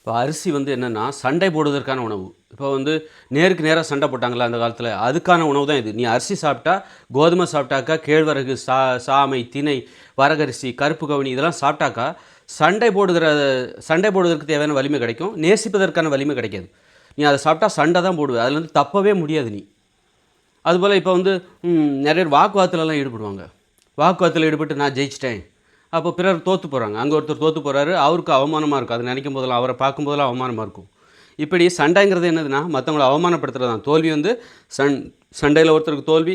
இப்போ அரிசி வந்து என்னென்னா சண்டை போடுவதற்கான உணவு. இப்போ வந்து நேருக்கு நேராக சண்டை போட்டாங்களா அந்த காலத்தில்? அதுக்கான உணவு தான் இது. நீ அரிசி சாப்பிட்டா கோதுமை சாப்பிட்டாக்கா கேழ்வரகு சா சாமை திணை வரகரிசி கருப்பு கவுனி இதெல்லாம் சாப்பிட்டாக்கா சண்டை போடுகிற சண்டை போடுவதற்கு தேவையான வலிமை கிடைக்கும். நேசிப்பதற்கான வலிமை கிடைக்காது. நீ அதை சாப்பிட்டா சண்டை தான் போடுவே. அதில் வந்து தப்பவே முடியாது நீ. அதுபோல் இப்போ வந்து நிறைய பேர் வாக்குவாதத்துலலாம் ஈடுபடுவாங்க. வாக்குவாதத்தில் ஈடுபட்டு நான் ஜெயிச்சிட்டேன். அப்போ பிறர் தோற்று போகிறாங்க அங்கே ஒருத்தர் தோற்று போகிறாரு அவருக்கு அவமானமாக இருக்கும். அது நினைக்கும் போதெல்லாம் அவரை பார்க்கும் போதெல்லாம் அவமானமாக இருக்கும். இப்படி சண்டைங்கிறது என்னதுன்னா மற்றவங்கள அவமானப்படுத்துறது தான் தோல்வி வந்து சண் சண்டையில் ஒருத்தருக்கு தோல்வி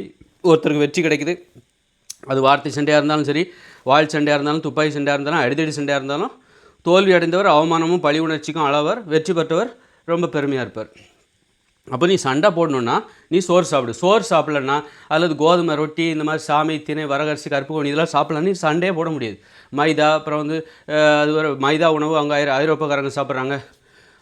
ஒருத்தருக்கு வெற்றி கிடைக்குது. அது வார்த்தை சண்டையாக இருந்தாலும் சரி வாழ் சண்டையாக இருந்தாலும் துப்பாக்கி சண்டையாக இருந்தாலும் அடிதடி சண்டையாக இருந்தாலும் தோல்வி அடைந்தவர் அவமானமும் பழி உணர்ச்சிக்கும் அளவர் வெற்றி பெற்றவர் ரொம்ப பெருமையாக இருப்பார். அப்போ நீ சண்டை போடணுன்னா நீ சோறு சாப்பிடு. சோறு சாப்பிட்லன்னா அல்லது கோதுமை ரொட்டி இந்த மாதிரி சாமி திணை வரகரிசி கருப்பு கோணி இதெல்லாம் சாப்பிடலாம் நீ சண்டையே போட முடியாது. மைதா அப்புறம் வந்து அது ஒரு மைதா உணவு அங்கே ஐரோ ஐரோப்பாக்காரங்க சாப்பிட்றாங்க.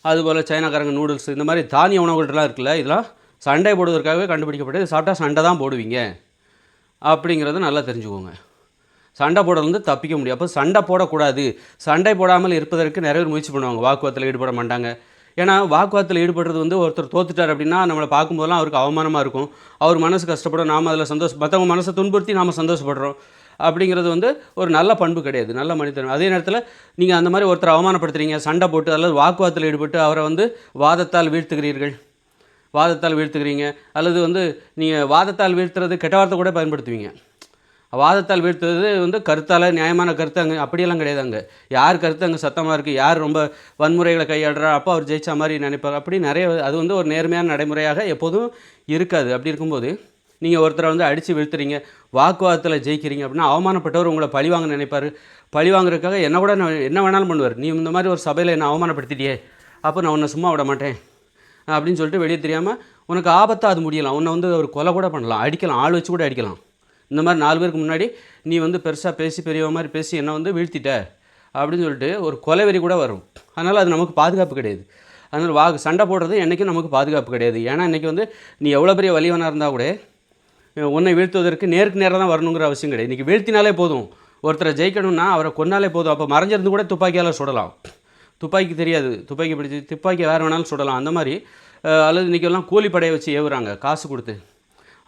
அதுபோல் சைனாக்காரங்க நூடுல்ஸ் இந்த மாதிரி தானிய உணவுகள்லாம் இருக்குல்ல இதெல்லாம் சண்டை போடுவதற்காகவே கண்டுபிடிக்கப்பட்டது. சாப்பிட்டா சண்டை தான் போடுவீங்க. அப்படிங்கிறத நல்லா தெரிஞ்சுக்கோங்க. சண்டை போடலேருந்து தப்பிக்க முடியும். அப்போ சண்டை போடக்கூடாது. சண்டை போடாமல் இருப்பதற்கு நிறைய பேர் முயற்சி பண்ணுவாங்க. வாக்குவாதத்தில் ஈடுபட மாட்டாங்க. ஏன்னா வாக்குவாதத்தில் ஈடுபடுறது வந்து ஒருத்தர் தோத்துட்டார் அப்படின்னா நம்மளை பார்க்கும்போதெல்லாம் அவருக்கு அவமானமாக இருக்கும். அவர் மனசு கஷ்டப்படும் நாம் அதில் சந்தோஷம் மற்றவங்க மனசை துன்புறுத்தி நாம் சந்தோஷப்படுறோம். அப்படிங்கிறது வந்து ஒரு நல்ல பண்பு கிடையாது நல்ல மனிதன். அதே நேரத்தில் நீங்கள் அந்த மாதிரி ஒருத்தர் அவமானப்படுத்துகிறீங்க சண்டை போட்டு அல்லது வாக்குவாதத்தில் ஈடுபட்டு அவரை வந்து வாதத்தால் வீழ்த்துகிறீர்கள். வாதத்தால் வீழ்த்துக்கிறீங்க அல்லது வந்து நீங்கள் வாதத்தால் வீழ்த்துறது கெட்ட வார்த்தை கூட பயன்படுத்துவீங்க. வாதத்தால் வீழ்த்துறது வந்து கருத்தால் நியாயமான கருத்து அங்கே அப்படியெல்லாம் கிடையாது அங்கே. யார் கருத்து அங்கே சத்தமாக இருக்குது யார் ரொம்ப வன்முறைகளை கையாடுறா அப்போ அவர் ஜெயிச்சா மாதிரி நினைப்பார். அப்படி நிறைய அது வந்து ஒரு நேர்மையான நடைமுறையாக எப்போதும் இருக்காது. அப்படி இருக்கும்போது நீங்கள் ஒருத்தரை வந்து அடித்து வீழ்த்துறீங்க வாக்குவாதத்தில் ஜெயிக்கிறீங்க அப்படின்னா அவமானப்பட்டவர் உங்களை பழிவாங்க நினைப்பார். பழிவாங்குறதுக்காக என்ன கூட நான் என்ன வேணாலும் பண்ணுவார். நீ இந்த மாதிரி ஒரு சபையில் என்னை அவமானப்படுத்திட்டியே அப்போ நான் உன்னை சும்மா விட மாட்டேன். அப்படின்னு சொல்லிட்டு வெளியே தெரியாமல் உனக்கு ஆபத்தாக அது முடியலாம். உன்னை வந்து ஒரு கொலை கூட பண்ணலாம். அடிக்கலாம். ஆள் வச்சு கூட அடிக்கலாம். இந்த மாதிரி நாலு பேருக்கு முன்னாடி நீ வந்து பெருசாக பேசி பெரியவ மாதிரி பேசி என்னை வந்து வீழ்த்திட்ட அப்படின்னு சொல்லிட்டு ஒரு கொலைவெறி கூட வரும். அதனால் அது நமக்கு பாதுகாப்பு கிடையாது. அதனால் வா சண்டை போடுறது என்றைக்கும் நமக்கு பாதுகாப்பு கிடையாது. ஏன்னா இன்றைக்கி வந்து நீ எவ்வளோ பெரிய வலிவனாக இருந்தால் கூட உன்னை வீழ்த்துவதற்கு நேருக்கு நேராக தான் வரணுங்கிற அவசியம் கிடையாது. இன்றைக்கி வீழ்த்தினாலே போதும். ஒருத்தரை ஜெயிக்கணும்னா அவரை கொன்னாலே போதும். அப்போ மறைஞ்சிருந்து கூட துப்பாக்கியால் சுடலாம். துப்பாக்கி தெரியாது. துப்பாக்கி பிடிச்சி துப்பாக்கி வேறு வேணாலும் சுடலாம். அந்த மாதிரி அல்லது இன்றைக்கெல்லாம் கூலிப்படையை வச்சு ஏவுறாங்க. காசு கொடுத்து.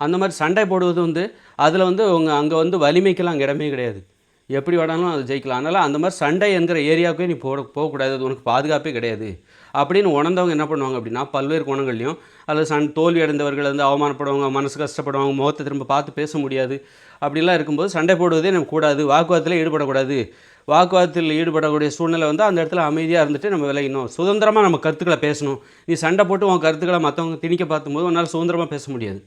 அந்த மாதிரி சண்டை போடுவது வந்து அதில் வந்து அவங்க அங்கே வந்து வலிமைக்கெல்லாம் அங்கே இடமே கிடையாது. எப்படி வேணாலும் அது ஜெயிக்கலாம். அதனால் அந்த மாதிரி சண்டை என்கிற ஏரியாவுக்கே நீ போட போகக்கூடாது. அது உனக்கு பாதுகாப்பே கிடையாது. அப்படின்னு உணர்ந்தவங்க என்ன பண்ணுவாங்க அப்படின்னா பல்வேறு கோணங்கள்லையும் அதில் சண் தோல்வி அடைந்தவர்கள் வந்து அவமானப்படுவாங்க மனசு கஷ்டப்படுவாங்க முகத்தை திரும்ப பார்த்து பேச முடியாது. அப்படிலாம் இருக்கும்போது சண்டை போடுவதே நம்ம கூடாது. வாக்குவாதத்தில் ஈடுபடக்கூடாது. வாக்குவாதத்தில் ஈடுபடக்கூடிய சூழ்நிலை வந்து அந்த இடத்துல அமைதியாக இருந்துட்டு நம்ம விளையணும் சுதந்திரமாக நம்ம கருத்துக்களை பேசணும். நீ சண்டை போட்டு உன் கருத்துக்களை மற்றவங்க திணிக்க பார்த்தும்போது உன்னால் சுதந்திரமாக பேச முடியாது.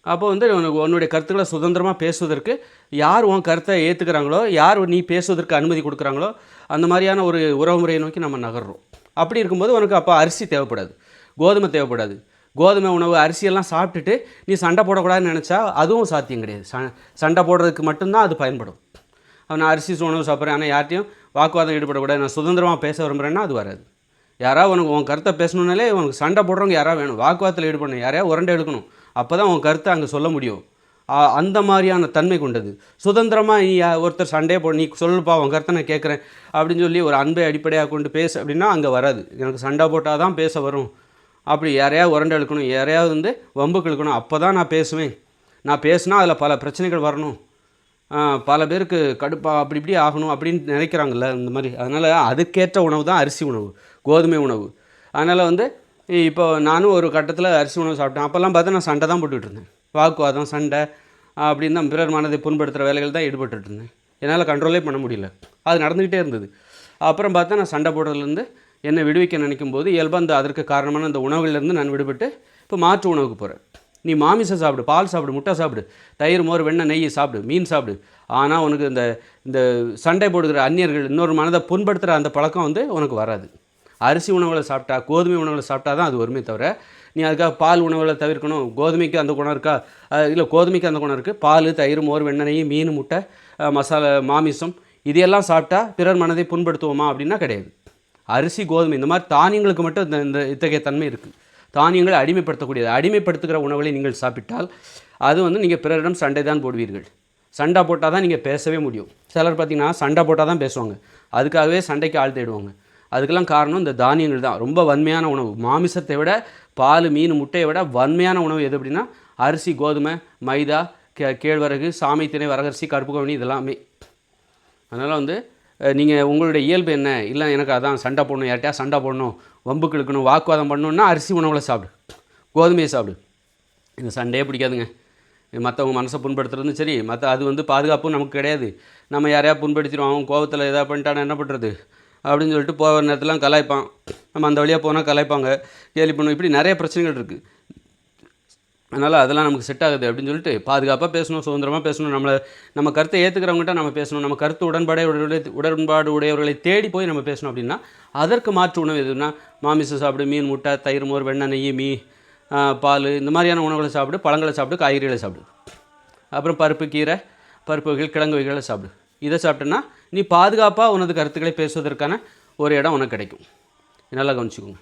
அப்போ வந்து உனக்கு உன்னுடைய கருத்துக்களை சுதந்திரமாக பேசுவதற்கு யார் உன் கருத்தை ஏற்றுக்கிறாங்களோ யார் நீ பேசுவதற்கு அனுமதி கொடுக்குறாங்களோ அந்த மாதிரியான ஒரு உறவுமுறையை நோக்கி நம்ம நகர்றோம். அப்படி இருக்கும்போது உனக்கு அப்போ அரிசி தேவைப்படாது கோதுமை தேவைப்படாது. கோதுமை உணவு அரிசியெல்லாம் சாப்பிட்டுட்டு நீ சண்டை போடக்கூடாதுன்னு நினச்சா அதுவும் சாத்தியம் கிடையாது. ச- சண்டை போடுறதுக்கு மட்டும்தான் அது பயன்படும். நான் அரிசி உணவு சாப்பிட்றேன் ஆனால் யார்ட்டையும் வாக்குவாதம் ஈடுபடக்கூடாது நான் சுதந்திரமாக பேச விரும்புகிறேன்னா அது வராது. யாராவது உனக்கு உன் கருத்தை பேசணுன்னாலே உனக்கு சண்டை போடுறவங்க யாராவது வேணும் வாக்குவாதத்தில் ஈடுபடணும் யாரையாவது உரண்டை எடுக்கணும் அப்போ தான் உன் கருத்தை அங்கே சொல்ல முடியும். அந்த மாதிரியான தன்மை கொண்டது. சுதந்திரமாக நீ ஒருத்தர் சண்டையே போ நீ சொல்லுப்பா உன் கருத்தை நான் கேட்குறேன் அப்படின்னு சொல்லி ஒரு அன்பை அடிப்படையாக கொண்டு பேசு அப்படின்னா அங்கே வராது. எனக்கு சண்டை போட்டால் தான் பேச வரும். அப்படி யாரையாவது உரண்டை இழுக்கணும் யாரையாவது வந்து வம்புக்கு இழுக்கணும் அப்போ தான் நான் பேசுவேன். நான் பேசுனா அதில் பல பிரச்சனைகள் வரணும். பல பேருக்கு கடுப்பா அப்படி இப்படி ஆகணும் அப்படின்னு நினைக்கிறாங்கல்ல இந்த மாதிரி. அதனால் அதுக்கேற்ற உணவு தான் அரிசி உணவு கோதுமை உணவு. அதனால் வந்து இப்போ நானும் ஒரு கட்டத்தில் அரிசி உணவு சாப்பிட்டேன். அப்போல்லாம் பார்த்தா நான் சண்டை தான் போட்டுக்கிட்டு இருந்தேன். வாக்குவாதம் சண்டை அப்படின்னு தான் பிறர் மனதை புண்படுத்துகிற வேலைகள் தான் ஈடுபட்டுட்டு இருந்தேன். என்னால் கண்ட்ரோலே பண்ண முடியல. அது நடந்துக்கிட்டே இருந்தது. அப்புறம் பார்த்தா நான் சண்டை போடுறதுலேருந்து என்னை விடுவிக்க நினைக்கும் போது இயல்பாக அந்த அதற்கு காரணமான அந்த உணவுகள்லேருந்து நான் விடுபட்டு இப்போ மாற்று உணவுக்கு போகிறேன் நீ மாமிசம் சாப்பிடு பால் சாப்பிடு முட்டை சாப்பிடு தயிர் மோர் வெண்ணெய் நெய் சாப்பிடு மீன் சாப்பிடு. ஆனால் உனக்கு இந்த இந்த சண்டை போடுகிற அந்நியர்கள் இன்னொரு மனதை புண்படுத்துகிற அந்த பழக்கம் வந்து உனக்கு வராது. அரிசி உணவுகளை சாப்பிட்டா கோதுமை உணவுகளை சாப்பிட்டா தான் அது வருமே தவிர நீ அதுக்காக பால் உணவுகளை தவிர்க்கணும். கோதுமைக்கு அந்த குணம் இருக்கா? இல்லை கோதுமைக்கு அந்த குணம் இருக்குது பால் தயிர் மோர் வெண்ணெய் மீன் முட்டை மசாலா மாமிசம் இதையெல்லாம் சாப்பிட்டா பிறர் மனதை புண்படுத்துவோமா அப்படின்னா கிடையாது. அரிசி கோதுமை இந்த மாதிரி தானியங்களுக்கு மட்டும் இந்த இந்த இத்தகைய தன்மை இருக்குது தானியங்களை அடிமைப்படுத்தக்கூடியது. அடிமைப்படுத்துகிற உணவுகளை நீங்கள் சாப்பிட்டால் அது வந்து நீங்கள் பிறரிடம் சண்டை தான் போடுவீர்கள். சண்டை போட்டால் தான் நீங்கள் பேசவே முடியும். சிலர் பார்த்தீங்கன்னா சண்டை போட்டால் தான் பேசுவாங்க. அதுக்காகவே சண்டைக்கு ஆள் தேடுவாங்க. அதுக்கெல்லாம் காரணம் இந்த தானியங்கள் தான். ரொம்ப வன்மையான உணவு. மாமிசத்தை விட பால் மீன் முட்டையை விட வன்மையான உணவு எது அப்படின்னா அரிசி கோதுமை மைதா கே கேழ்வரகு சாமி திணை வரகரிசி கருப்பு கவனி இதெல்லாமே. அதனால் வந்து நீங்கள் உங்களுடைய இயல்பு என்ன? இல்லை எனக்கு அதான் சண்டை போடணும் யார்கிட்டயா சண்டை போடணும் வம்பு கிழக்கணும் வாக்குவாதம் பண்ணணும்னா அரிசி உணவில் சாப்பிடு. கோதுமையை சாப்பிடு. இந்த சண்டையே பிடிக்காதுங்க. மற்றவங்க மனசை புண்படுத்துறதும் சரி மற்ற அது வந்து பாதுகாப்பும் நமக்கு கிடையாது. நம்ம யாரையா புண்படுத்திடுவோம்? அவன் கோவத்தில் எதாவது பண்ணிட்டானா என்ன பண்ணுறது அப்படின்னு சொல்லிட்டு போகிற நேரத்துலாம் கலாய்ப்பான். நம்ம அந்த வழியாக போனால் கலாய்ப்பாங்க. கேலி பண்ணுவோம். இப்படி நிறைய பிரச்சனைகள் இருக்குது அதனால் அதெல்லாம் நமக்கு செட் ஆகுது அப்படின்னு சொல்லிட்டு பாதுகாப்பாக பேசணும் சுதந்திரமாக பேசணும். நம்மளை நம்ம கருத்தை ஏற்றுக்கிறவங்ககிட்ட நம்ம பேசணும். நம்ம கருத்து உடன்பாடே உடன்பாடு உடையவர்களை தேடி போய் நம்ம பேசணும் அப்படின்னா அதற்கு மாற்று உணவு எதுனா மாமிசம் சாப்பிடு மீன் முட்டை தயிர் மோர் வெண்ணெய் நெய் மீ பால் இந்த மாதிரியான உணவுகளை சாப்பிடு பழங்களை சாப்பிடு காய்கறிகளை சாப்பிடு. அப்புறம் பருப்பு கீரை பருப்பு வகைகள் கிழங்கு வகைகளை சாப்பிடு. இதை சாப்பிட்டேன்னா நீ பாதுகாப்பாக உனது கருத்துக்களை பேசுவதற்கான ஒரு இடம் உனக்கு கிடைக்கும். நல்லா கவனிச்சுக்கோங்க.